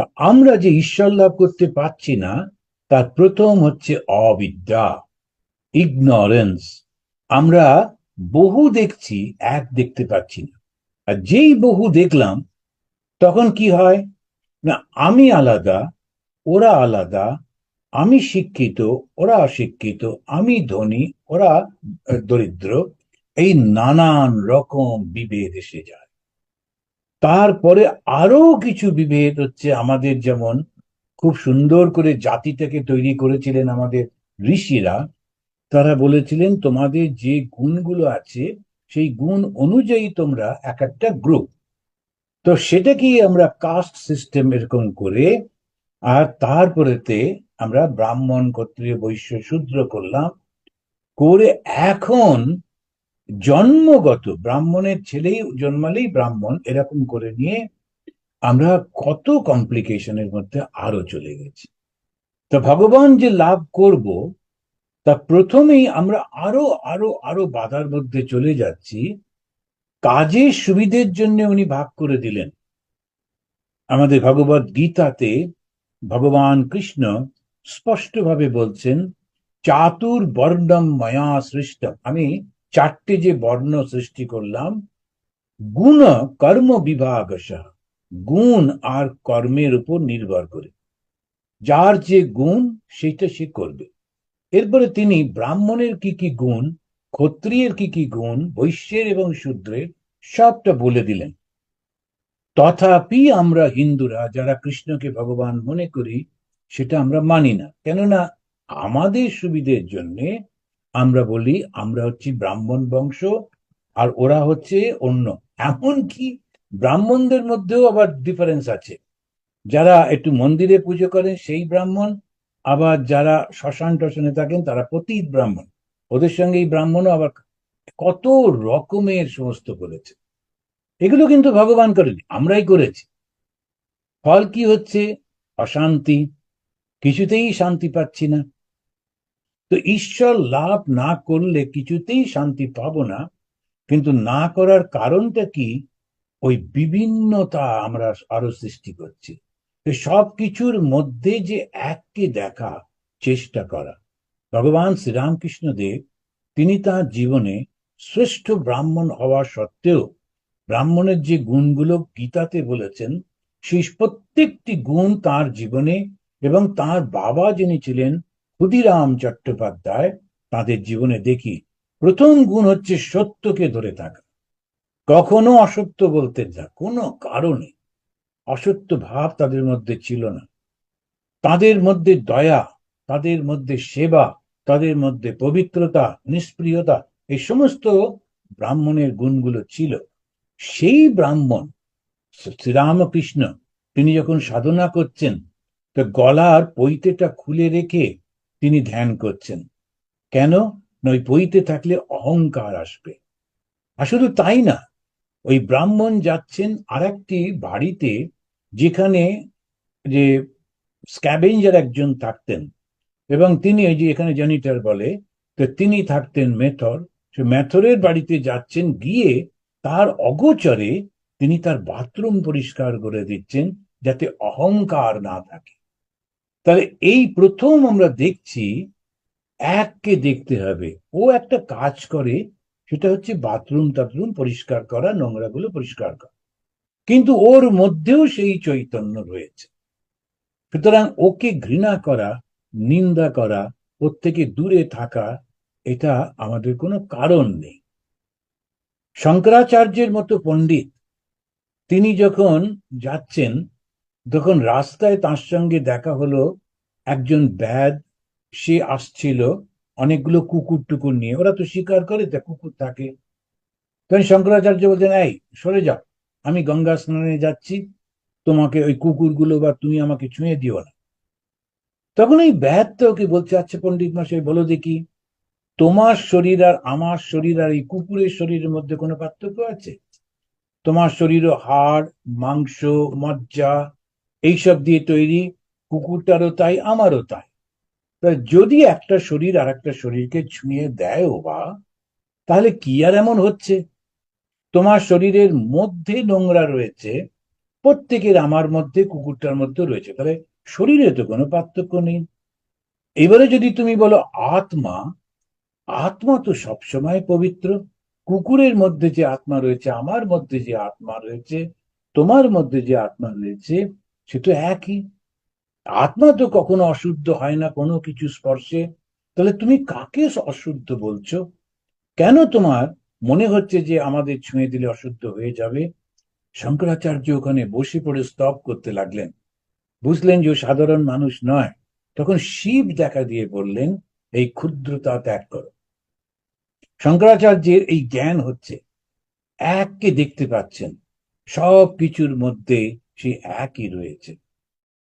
তা আমরা যে ঈশ্বর লাভ করতে পারছি না, তার প্রথম হচ্ছে অবিদ্যা ইগনোরেন্স আমরা বহু দেখছি, এক দেখতে পাচ্ছি না। আর যেই বহু দেখলাম, তখন কি হয়? না, আমি আলাদা, ওরা আলাদা, আমি শিক্ষিত, ওরা অশিক্ষিত, আমি ধনী, ওরা দরিদ্র, এই নানান রকম বিভেদ এসে যায়। তারপরে আরও কিছু বিভেদ হচ্ছে আমাদের যেমন খুব সুন্দর করে জাতিটাকে তৈরি করেছিলেন আমাদের ঋষিরা। তারা বলেছিলেন, তোমাদের যে গুণগুলো আছে, সেই গুণ অনুযায়ী তোমরা এক একটা গ্রুপ তো সেটাকেই আমরা কাস্ট সিস্টেম এরকম করে, আর তারপরেতে আমরা ব্রাহ্মণ, ক্ষত্রিয়, বৈশ্য, শূদ্র করলাম। করে এখন জন্মগত, ব্রাহ্মণের ছেলেই জন্মালেই ব্রাহ্মণ, এরকম করে নিয়ে আমরা কত কমপ্লিকেশনের মধ্যে আরও চলে গেছি। তা ভগবান যে লাভ করব, তা প্রথমেই আমরা আরও আরও আরও বাধার মধ্যে চলে যাচ্ছি। কাজের সুবিধের জন্য উনি ভাগ করে দিলেন। আমাদের ভগবত গীতাতে ভগবান কৃষ্ণ স্পষ্টভাবে বলছেন চাতুর বর্ণম মায়া সৃষ্ট আমি চারটে যে বর্ণ সৃষ্টি করলাম, গুণ কর্ম বিভাগ গুণ আর কর্মের উপর নির্ভর করে। যার যে গুণ সেটা সে করবে। এরপরে তিনি ব্রাহ্মণের কি কি গুণ, ক্ষত্রিয়ের কি কি গুণ, বৈশ্যের এবং শূদ্রের, সবটা বলে দিলেন। তথাপি আমরা হিন্দুরা, যারা কৃষ্ণকে ভগবান মনে করি, সেটা আমরা মানি না। কেননা আমাদের সুবিধের জন্যে আমরা বলি আমরা হচ্ছি ব্রাহ্মণ বংশ আর ওরা হচ্ছে অন্য। এমনকি ব্রাহ্মণদের মধ্যেও আবার ডিফারেন্স আছে। যারা একটু মন্দিরে পুজো করেন সেই ব্রাহ্মণ, আবার যারা শ্মশান টশানে থাকেন তারা পতীত ব্রাহ্মণ। ওদের সঙ্গে এই ব্রাহ্মণও আবার কত রকমের সমস্ত করেছে। এগুলো কিন্তু ভগবান করেনি, আমরাই করেছি। ফল কি হচ্ছে? অশান্তি। কিছুতেই শান্তি পাচ্ছি না। তো ঈশ্বর লাভ না করলে কিছুতেই শান্তি পাবো না। কিন্তু না করার কারণটা কি? ওই বিভিন্নতা আমরা আরও সৃষ্টি করছি। সব কিছুর মধ্যে যে এককে দেখা, চেষ্টা করা। ভগবান শ্রীরামকৃষ্ণ দেব তিনি তার জীবনে শ্রেষ্ঠ ব্রাহ্মণ হওয়া সত্ত্বেও ব্রাহ্মণের যে গুণগুলো গীতাতে বলেছেন, সেই প্রত্যেকটি গুণ তার জীবনে এবং তার বাবা যিনি ছিলেন ক্ষুদিরাম চট্টোপাধ্যায় তাদের জীবনে দেখি প্রথম গুণ হচ্ছে সত্যকে ধরে থাকা। কখনো অসত্য বলতেন না কোনো কারণে অসত্য ভাব তাদের মধ্যে ছিল না। তাদের মধ্যে দয়া, তাদের মধ্যে সেবা, তাদের মধ্যে পবিত্রতা, নিষ্প্রিয়তা, এই সমস্ত ব্রাহ্মণের গুণগুলো ছিল। সেই ব্রাহ্মণ শ্রীরামকৃষ্ণ, তিনি যখন সাধনা করছেন, তো গলার পৈতেটা খুলে রেখে তিনি ধ্যান করছেন। কেন? না ওই পৈতে থাকলে অহংকার আসবে। আর শুধু তাই না, ওই ব্রাহ্মণ যাচ্ছেন আর একটি বাড়িতে যেখানে যে স্ক্যাভেঞ্জার একজন থাকতেন। এবং তিনি ওই যে এখানে জেনিটার বলে, তো তিনি থাকতেন মেথর। সে মেথরের বাড়িতে যাচ্ছেন গিয়ে তার অগোচরে তিনি তার বাথরুম পরিষ্কার করে দিচ্ছেন যাতে অহংকার না থাকে। তাহলে এই প্রথম আমরা দেখছি, এককে দেখতে হবে। ও একটা কাজ করে, সেটা হচ্ছে বাথরুম টাথরুম পরিষ্কার করা, নোংরাগুলো পরিষ্কার করা। কিন্তু ওর মধ্যেও সেই চৈতন্য রয়েছে। সুতরাং ওকে ঘৃণা করা, নিন্দা করা, ওর থেকে দূরে থাকা, এটা আমাদের কোনো কারণ নেই। শঙ্করাচার্যের মতো পণ্ডিত, তিনি যখন যাচ্ছেন তখন রাস্তায় তার সঙ্গে দেখা হলো একজন ব্যাদ সে আসছিল, অনেকগুলো কুকুর টুকুর নিয়ে। ওরা তো শিকার করে, তা কুকুর থাকে। তখন শঙ্করাচার্য বলছেন এই, সরে যাও, আমি গঙ্গা স্নানে যাচ্ছি। তোমাকে ওই কুকুরগুলো বা তুমি আমাকে ছুঁয়ে দিও না। তখন এই ব্যাধটা ওকে বলছে আচ্ছা পণ্ডিত মশাই, বলো দেখি, তোমার শরীর আর আমার শরীর আর এই কুকুরের শরীরের মধ্যে কোনো পার্থক্য আছে? তোমার শরীরও হাড়, মাংস, মজ্জা এইসব দিয়ে তৈরি, কুকুরটারও তাই, আমারও তাই। যদি একটা শরীর আর একটা শরীরকে ছুঁয়ে দেয়ও বা, তাহলে কি আর এমন হচ্ছে? তোমার শরীরের মধ্যে নোংরা রয়েছে, প্রত্যেকের আমার মধ্যে, কুকুরটার মধ্যে রয়েছে, তাহলে শরীরে তো কোনো পার্থক্য নেই। এবারে যদি তুমি বলো আত্মা আত্মা তো সবসময় পবিত্র। কুকুরের মধ্যে যে আত্মা রয়েছে, আমার মধ্যে যে আত্মা রয়েছে, তোমার মধ্যে যে আত্মা রয়েছে সে তো একই। আত্মা তো কখনো অশুদ্ধ হয় না কোনো কিছু স্পর্শে। তাহলে তুমি কাকে অশুদ্ধ বলছো? কেন তোমার মনে হচ্ছে যে আমাদের ছুঁয়ে দিলে অশুদ্ধ হয়ে যাবে? শঙ্করাচার্য ওখানে বসে পড়ে স্তব করতে লাগলেন। বুঝলেন যে সাধারণ মানুষ নয়। তখন শিব দেখা দিয়ে বললেন, এই ক্ষুদ্রতা ত্যাগ করো। শঙ্করাচার্যের এই জ্ঞান হচ্ছে এককে দেখতে পাচ্ছেন। সব কিছুর মধ্যে সে একই রয়েছে।